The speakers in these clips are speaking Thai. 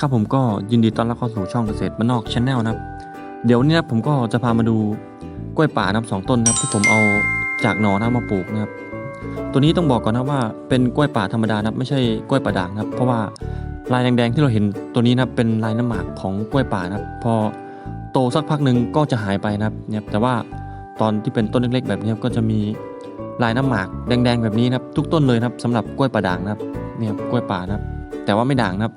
ครับผมก็ยินดีต้อนรับเข้าสู่ช่องเกษตรบ้านนอกชาแนลนะครับเดี๋ยววนนี้นะผมก็จะพามาดูกล้วยป่านะครับสองต้นนะครับที่ผมเอาจากหนอนะมาปลูกนะครับ ตัวนี้ต้องบอกก่อนนะว่าเป็นกล้วยป่าธรรมดานะครับไม่ใช่กล้วยป่าด่างนะครับ เพราะว่าลายแดงๆที่เราเห็นตัวนี้นะครับเป็นลายน้ำหมากของกล้วยป่านะครับ พอโตสักพักหนึ่งก็จะหายไปนะครับเนี่ยแต่ว่าตอนที่เป็นต้นเล็กๆ แบบนี้ก็จะมีลายน้ำหมากแดงๆแบบนี้นะครับ ทุกต้นเลยนะครับสำหรับกล้วยป่าด่างนะครับเนี่ยกล้วยป่านะครับ แต่ว่าไม่ด่างนะครับ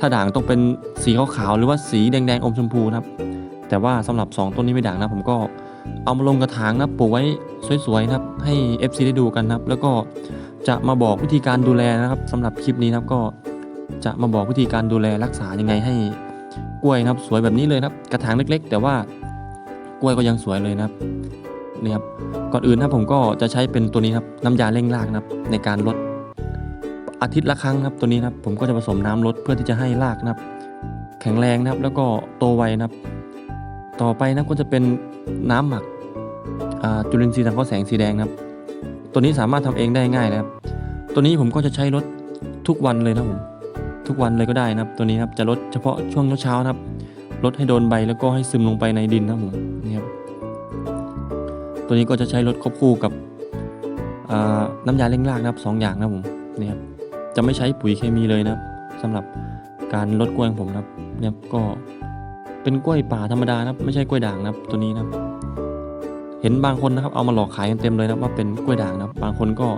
ถ้าด่างต้องเป็นสีขาวๆหรือว่าสีแดงๆอมชมพูนะครับ แต่ว่าสำหรับ 2 ต้นนี้ไม่ด่างนะผมก็เอามาลงกระถางนะปลูกไว้สวยๆนะครับ ให้ FC ได้ดูกันนะครับ แล้วก็จะมาบอกวิธีการดูแลนะครับสำหรับคลิปนี้นะครับก็จะมาบอกวิธีการดูแลรักษายังไงให้กล้วยนะครับ สวยแบบนี้เลยนะครับ กระถางเล็ก ๆ แต่ว่ากล้วยก็ยังสวยเลยนะครับนี่ครับก่อนอื่นนะผมก็จะใช้เป็นตัวนี้ครับน้ำยาเร่งรากนะครับในการลด อาทิตย์ละครั้งครับตัวนี้นะครับผมก็จะผสมน้ำลดเพื่อที่จะให้รากนะครับ แข็งแรงนะครับ แล้วก็โตไวนะครับ ต่อไปนะครับก็จะเป็นน้ำหมักจุลินทรีย์สังเคราะห์แสงสีแดงนะครับ ตัวนี้สามารถทำเองได้ง่ายนะครับ ตัวนี้ผมก็จะใช้ลดทุกวันเลยนะผมทุกวันเลยก็ได้นะครับ ตัวนี้ครับจะลดเฉพาะช่วงเช้านะครับลดให้โดนใบแล้วก็ให้ซึมลงไปในดินนะผมนี่ครับตัวนี้ก็จะใช้ลดควบคู่กับน้ำยาเร่งรากนะครับสองอย่างนะผมนี่ครับ จะไม่ใช้ปุ๋ยเคมีเลยนะสำหรับการลดกล้วยของผมนะครับเนี่ยก็เป็นกล้วยป่าธรรมดานะครับไม่ใช่กล้วยด่างนะตัวนี้นะเห็นบางคนนะครับเอามาหลอกขายกันเต็มเลยนะว่าเป็นกล้วยด่างนะบางคนก็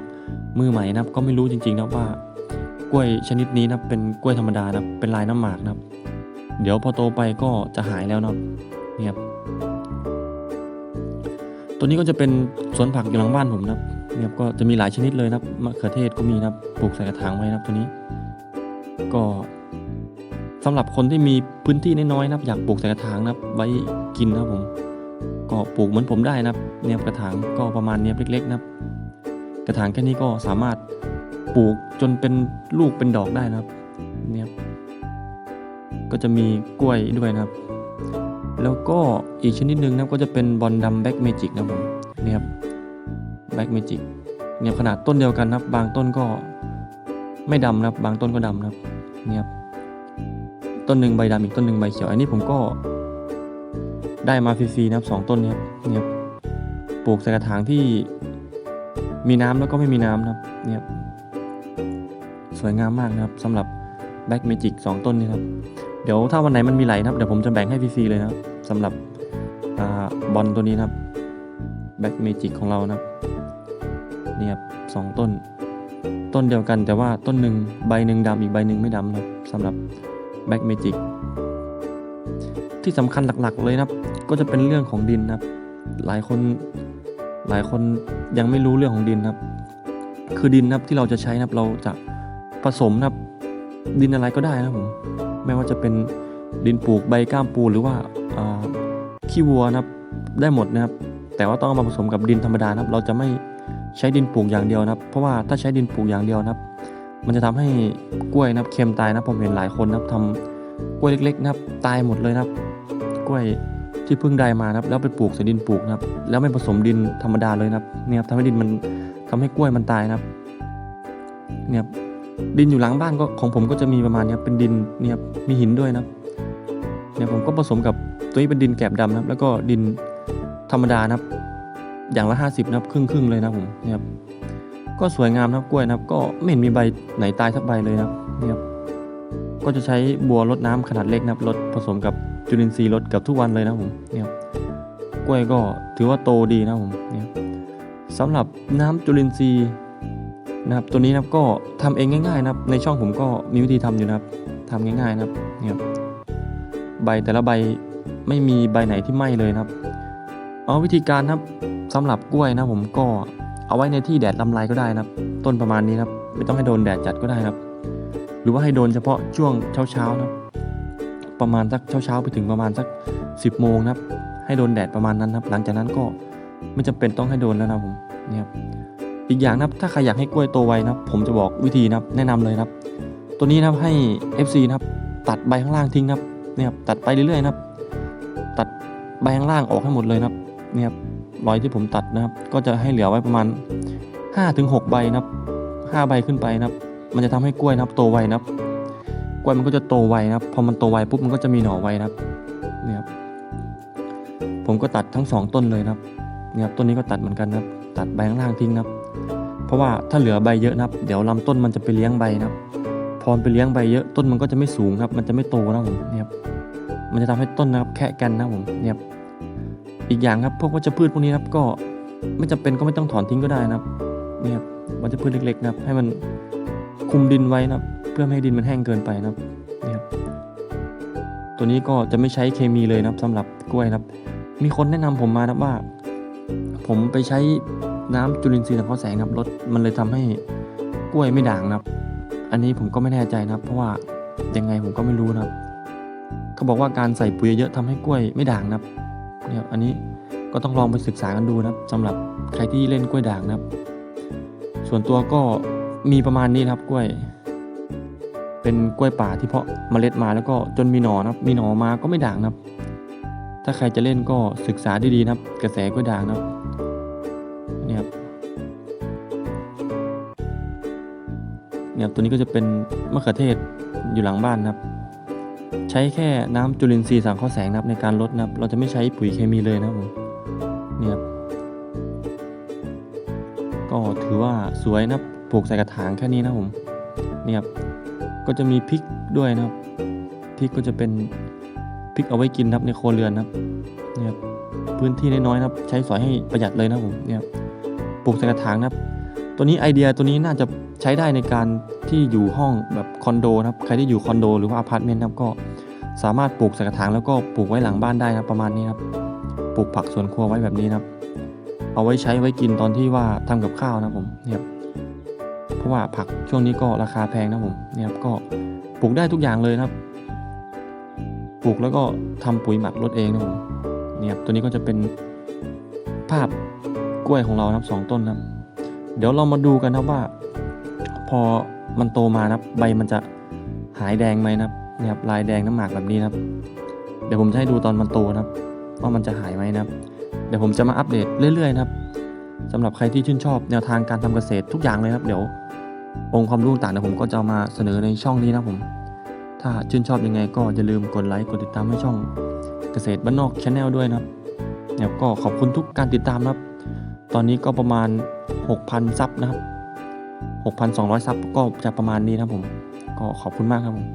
มือใหม่นะก็ไม่รู้จริงๆนะว่ากล้วยชนิดนี้นะเป็นกล้วยธรรมดานะเป็นลายน้ำหมากนะเดี๋ยวพอโตไปก็จะหายแล้วนะเนี่ยครับตัวนี้ก็จะเป็นสวนผักอยู่หลังบ้านผมนะครับ ครับก็จะมีหลายชนิดเลยนะครับมะเขือเทศก็มีนะครับปลูกใส่กระถางไว้นะครับตัวนี้ ก็สำหรับคนที่มีพื้นที่น้อยๆนะครับ อยากปลูกใส่กระถางนะครับ ไว้กินนะครับผม ก็ปลูกเหมือนผมได้นะครับเนี่ยกระถางก็ประมาณเนี้ยเล็ก ๆ นะครับ กระถางแค่นี้ก็สามารถปลูกจนเป็นลูกเป็นดอกได้นะครับ เนี่ยก็จะมีกล้วยด้วยนะครับ แล้วก็อีกชนิดหนึ่งนะก็จะเป็นบอลดำแบ็กเมจิกนะผมเนี่ยครับ แบ็กเมจิกเนี่ยขนาดต้นเดียวกันนะครับ บางต้นก็ไม่ดำนะครับ บางต้นก็ดำนะครับเนี่ยต้นหนึ่งใบดำอีกต้นหนึ่งใบเขียว อันนี้ผมก็ได้มาฟรีๆนะครับสองต้นเนี้ครับเนี่ยปลูกใส่กระถางที่มีน้ำแล้วก็ไม่มีน้ำนะครับเนี่ยสวยงามมากนะครับสำหรับแบ็กเมจิกสองต้นนี้ครับ เดี๋ยวถ้าวันไหนมันมีไหลนะครับ เดี๋ยวผมจะแบ่งให้ฟรีๆเลยนะครับสำหรับอบอลตัวนี้นะครับแบ็กเมจิกของเรานะครับ นี่ยครับสองต้น ต้นเดียวกันแต่ว่าต้นหนึ่งใบหนึ่งดำอีกใบหนึ่งไม่ดำนะครับสำหรับแบ็กเมจิกที่สำคัญหลักๆเลยนะครับ ก็จะเป็นเรื่องของดินนะครับ หลายคนหลายคนยังไม่รู้เรื่องของดินนะครับ คือดินนะครับที่เราจะใช้นะครับเราจะผสมนะครับ ดินอะไรก็ได้นะครับผมไม่ว่าจะเป็นดินปลูกใบก้ามปูหรือว่าอ่าขี้วัวนะครับได้หมดนะครับ แต่ว่าต้องเอามาผสมกับดินธรรมดานะครับ เราจะไม่ ใช้ดินปลูกอย่างเดียวนะครับ เพราะว่าถ้าใช้ดินปลูกอย่างเดียวนะครับ มันจะทำให้กล้วยนะครับเค็มตายนะผมเห็นหลายคนนะครับทำกล้วยเล็ก ๆ นะครับ ตายหมดเลยนะครับ กล้วยที่เพิ่งได้มานะครับ แล้วไปปลูกใส่ดินปลูกนะครับ แล้วไม่ผสมดินธรรมดาเลยนะครับเนี่ยครับทำให้ดินมันทำให้กล้วยมันตายนะครับ เนี่ยดินอยู่หลังบ้านก็ของผมก็จะมีประมาณเนี้ยเป็นดินเนี่ยมีหินด้วยนะครับเนี่ยผมก็ผสมกับตัวนี้เป็นดินแกบดำนะครับ แล้วก็ดินธรรมดานะครับ อย่างละ 50นะครับครึ่งครึ่งเลยนะผมเนี่ยครับก็สวยงามนะครับกล้วยนะครับ ก็ไม่เห็นมีใบไหนตายสักใบเลยนะครับเนี่ยครับก็จะใช้บัวรดน้ำขนาดเล็กนะครับรดผสมกับจุลินทรีย์รดกับทุกวันเลยนะผมเนี่ยครับกล้วยก็ถือว่าโตดีนะผมเนี่ยครับสำหรับน้ำจุลินทรีย์นะครับตัวนี้นะครับก็ทำเองง่ายๆนะครับในช่องผมก็มีวิธีทำอยู่นะครับทำง่ายๆนะครับเนี่ยครับใบแต่ละใบไม่มีใบไหนที่ไหม้เลยนะครับ เอาวิธีการนะครับ สำหรับกล้วยนะผมก็เอาไว้ในที่แดดลำไรก็ได้นะครับ ต้นประมาณนี้นะครับ ไม่ต้องให้โดนแดดจัดก็ได้นะครับ หรือว่าให้โดนเฉพาะช่วงเช้าๆนะครับประมาณสักเช้าๆไปถึงประมาณสัก 10โมงนะครับ ให้โดนแดดประมาณนั้นนะครับ หลังจากนั้นก็ไม่จำเป็นต้องให้โดนแล้วนะผมเนี่ยครับอีกอย่างนะครับถ้าใครอยากให้กล้วยโตไวนะครับ ผมจะบอกวิธีนะครับ แนะนำเลยนะครับ ตัวนี้นะครับให้ FC นะครับ ตัดใบข้างล่างทิ้งนะครับเนี่ยครับตัดไปเรื่อยๆนะครับ ตัดใบข้างล่างออกให้หมดเลยนะครับเนี่ยครับ รอยที่ผมตัดนะครับ ก็จะให้เหลือไว้ประมาณ 5-6 ใบนะครับ5ใบขึ้นไปนะครับ มันจะทำให้กล้วยนะครับ โตไวนะครับ กล้วยมันก็จะโตไวนะครับ พอมันโตไวปุ๊บมันก็จะมีหน่อไวนะครับเนี่ยครับ ผมก็ตัดทั้งสองต้นเลยนะครับเนี่ยครับต้นนี้ก็ตัดเหมือนกันนะครับ ตัดใบข้างล่างทิ้งนะครับ เพราะว่าถ้าเหลือใบเยอะนะครับ เดี๋ยวลำต้นมันจะไปเลี้ยงใบนะครับ พอไปเลี้ยงใบเยอะต้นมันก็จะไม่สูงครับ มันจะไม่โตนะผมเนี่ยครับ มันจะทำให้ต้นนะครับ แค่กันนะผมเนี่ยครับ อีกอย่างครับพวกวัชพืชพวกนี้ครับก็ไม่จำเป็นก็ไม่ต้องถอนทิ้งก็ได้นะครับนี่ครับวัชพืชเล็กๆนะครับให้มันคุมดินไว้นะครับ เพื่อไม่ให้ดินมันแห้งเกินไปนะครับนี่ครับตัวนี้ก็จะไม่ใช้เคมีเลยนะครับสำหรับกล้วยนะครับ มีคนแนะนำผมมานะครับว่า ผมไปใช้น้ำจุลินทรีย์สังเคราะห์แสงนะครับลดมันเลยทำให้กล้วยไม่ด่างนะครับ อันนี้ผมก็ไม่แน่ใจนะครับ เพราะว่ายังไงผมก็ไม่รู้นะครับ เขาบอกว่าการใส่ปุ๋ยเยอะทำให้กล้วยไม่ด่างนะครับ นี่ยครับอันนี้ก็ต้องลองไปศึกษากันดูนะครับสำหรับใครที่เล่นกล้วยด่างนะครับ ส่วนตัวก็มีประมาณนี้นะครับกล้วย เป็นกล้วยป่าที่เพาะเมล็ดมาแล้วก็จนมีหน่อนะครับ มีหน่อมาก็ไม่ด่างนะครับ ถ้าใครจะเล่นก็ศึกษาดีๆนะครับ กระแสกล้วยด่างนะครับเนี่ยครับเนี่ยตัวนี้ก็จะเป็นมะเขือเทศอยู่หลังบ้านนะครับ ใช้แค่น้ำจุลินทรีย์สังเคราะห์แสงนะครับในการลดนะครับ เราจะไม่ใช้ปุ๋ยเคมีเลยนะครับผมเนี่ยครับก็ถือว่าสวยนะครับปลูกใส่กระถางแค่นี้นะผมเนี่ยครับก็จะมีพริกด้วยนะครับพริกก็จะเป็นพริกเอาไว้กินนะครับในครัวเรือนนะครับเนี่ยครับพื้นที่น้อยๆนะครับ ใช้สอยให้ประหยัดเลยนะผมเนี่ยครับปลูกใส่กระถางนะครับ ตัวนี้ไอเดียตัวนี้น่าจะใช้ได้ในการที่อยู่ห้องแบบคอนโดนะครับ ใครที่อยู่คอนโดหรือว่าอพาร์ตเมนต์นะครับก็ สามารถปลูกใส่กระถางแล้วก็ปลูกไว้หลังบ้านได้นะครับประมาณนี้ครับปลูกผักสวนครัวไว้แบบนี้นะครับ เอาไว้ใช้ไว้กินตอนที่ว่าทำกับข้าวนะผมเนี่ยครับเพราะว่าผักช่วงนี้ก็ราคาแพงนะผมเนี่ยครับก็ปลูกได้ทุกอย่างเลยนะครับ ปลูกแล้วก็ทำปุ๋ยหมักลดเองนะผมเนี่ยครับตัวนี้ก็จะเป็นภาพกล้วยของเรานะครับสองต้นนะครับ เดี๋ยวเรามาดูกันนะว่า พอมันโตมานะครับ ใบมันจะหายแดงไหมนะครับ นี่ครับลายแดงน้ำหมากแบบนี้นะครับ เดี๋ยวผมจะให้ดูตอนมันโตนะครับว่ามันจะหายไหมนะครับ เดี๋ยวผมจะมาอัปเดตเรื่อยๆนะครับสำหรับใครที่ชื่นชอบแนวทางการทำเกษตรทุกอย่างเลยครับ เดี๋ยว องค์ความรู้ต่างๆเดี๋ยวผมก็จะมาเสนอในช่องนี้นะผม ถ้าชื่นชอบยังไงก็อย่าลืมกดไลค์กดติดตามให้ช่องเกษตรบ้านนอกชาแนลด้วยนะครับเดี๋ยวก็ขอบคุณทุกการติดตามนะครับ ตอนนี้ก็ประมาณ 6,000ซับนะครับ 6,200ซับก็จะประมาณนี้นะผม ก็ขอบคุณมากครับผม